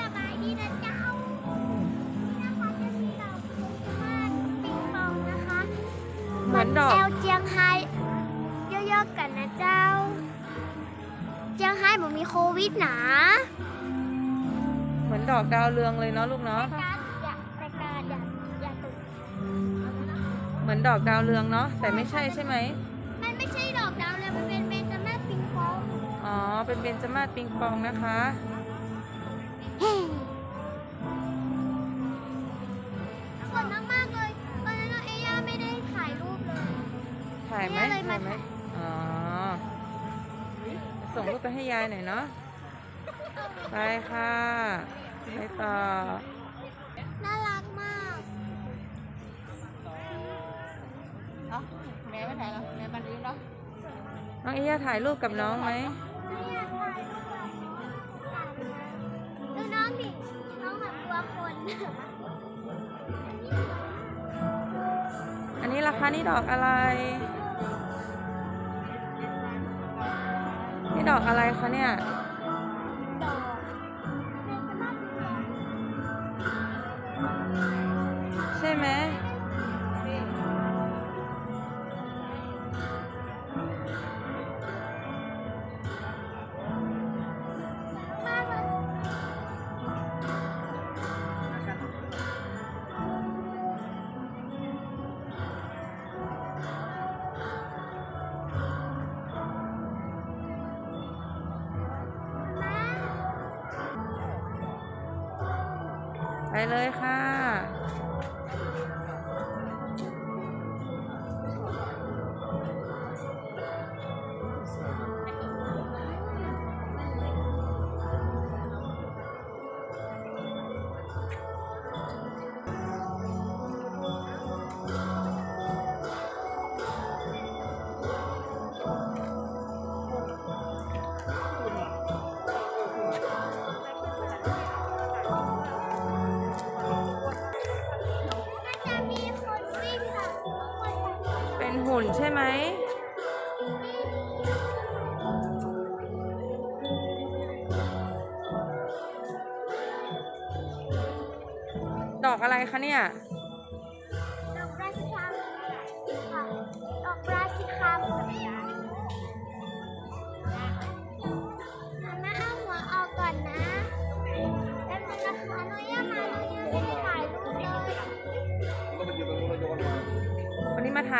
สบายดีนะเจ้า นี่นะคะจะมีดอกคริสต์มาสปิงปองนะคะเหมือนดอก แอลเจียงไฮ้เยอะๆกันนะเจ้า เจียงไฮ้ผมมีโควิดหนาเหมือนดอกดาวเรืองเลยเนาะลูกเนาะแต่การอย่าแต่การอย่าอย่าตื่นเหมือนดอกดาวเรืองเนาะ แต่ไม่ใช่ใช่ไหม มันไม่ใช่ดอกดาวเลยมันเป็นเบญจมาศปิงปอง อ๋อ เป็นเบญจมาศปิงปองนะคะายไหมเนี่ยเลยมาถ่ายไหมอ๋อ ส่งรูปไปให้ยายหน่อยเนาะ ไปค่ะ ไปต่อ น่ารักมากเนาะแม่ไม่ถ่ายแล้วแม่มันดีเนาะ น้องเอย่าถ่ายรูปกับน้องไหมดูน้องดิ น้องแบบกลัวคน อันนี้ราคานี่ดอกอะไร นี่ดอกอะไรคะเนี่ยดอกใช่ไหมม เลยค่ะ นหุ่นใช่ไหมดอกอะไรคะเนี่ย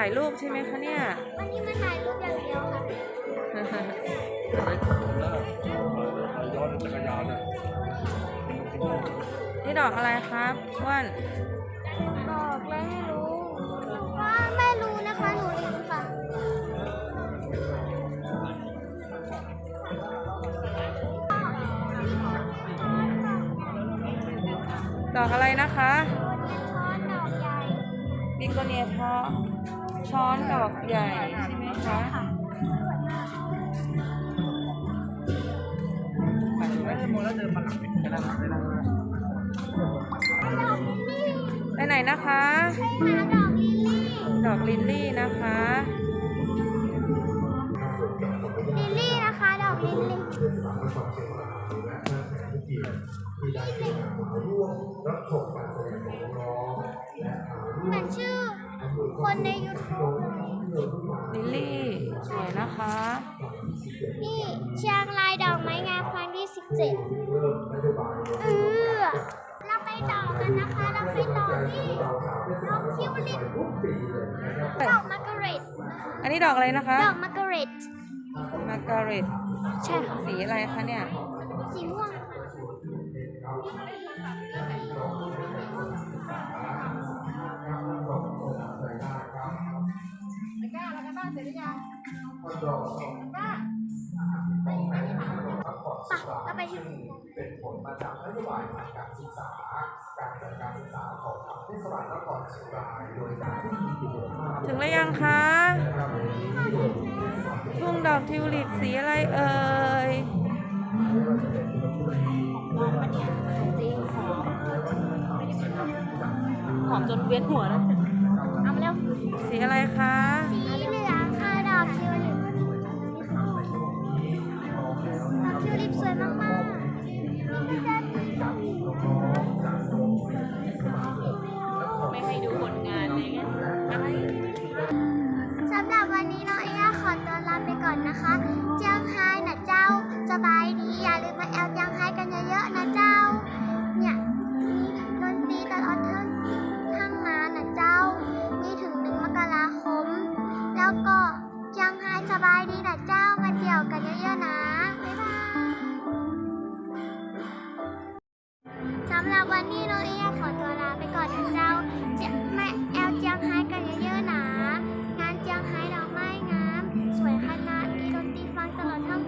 ถ่ายรูปใช่ไหมคะเนี่ย วันนี้มาถ่ายรูปอย่างเดียวค่ะย้อนจักรยานน่ะนี่ดอกอะไรครับอ้วนบอกแล้วไม่รู้หนูก็ไม่รู้นะคะหนูลืมค่ะดอกอะไรนะคะช้อนดอกใหญ่บิงโกเนียทอ ช้อนดอกใหญ่ใช่ไหมคะไม่ได้โมแล้วเดินมาหลังไม่ได้ไม่ได้ดอกลิลลี่ไปไหนนะคะ ดอกลิลลี่ลิลลี่นะคะ ลิลลี่นะคะ ดอกลิลลี่เหมือนชื่อ คนใน YouTube เลยลิลลี่สวยนะคะ นี่เชียงรายดอกไม้งามครั้งที่ 17 เออเราไปต่อกันนะคะ เราไปต่อที่ดอกทิวลิปดอกมาร์กาเร็ตอันนี้ดอกอะไรนะคะ ดอกมาร์กาเร็ตมาการ็ตใช่ค่ะ สีอะไรคะเนี่ย สีม่วง ไปเราไปที่เป็นผลมาจากนโยบายทางการศึกษา การจัดการศึกษาของทางเทศบาลนครเชียงรายโดยการที่มีคุณภาพถึงแล้วยังคะทุ่งดอกทิวลิปสีอะไรเอ่ยหอมจนเวียนหัวนะเอามาเร็วสีอะไรคะำหรับวันนี้น้องเอยขอตัวลาไปก่อนนะเจ้าจะแม่แอลเจียงไฮ้กันเยอะๆนะงานเจียงไฮ้ดอกไม้งามสวยขนาดมีดนตรีฟังตลอดทั้ง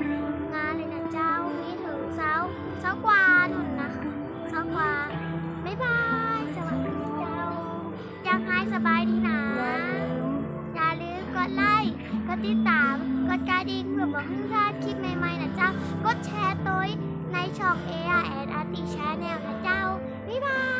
งานเลยนะเจ้ามีถึงเช้าเช้ากว่าหนุนนะคะเช้ากว่าบ๊ายบายสวัสดีเจ้าเจียงไฮ้สบายดีนะอย่าลืมกดไลค์กดติดตามกดกระดิ่งเพื่อบอกให้พลาดคลิปใหม่ๆนะเจ้ากดแชร์ตัว ในช่อง ARN Arti Channel นะเจ้า บ๊ายบาย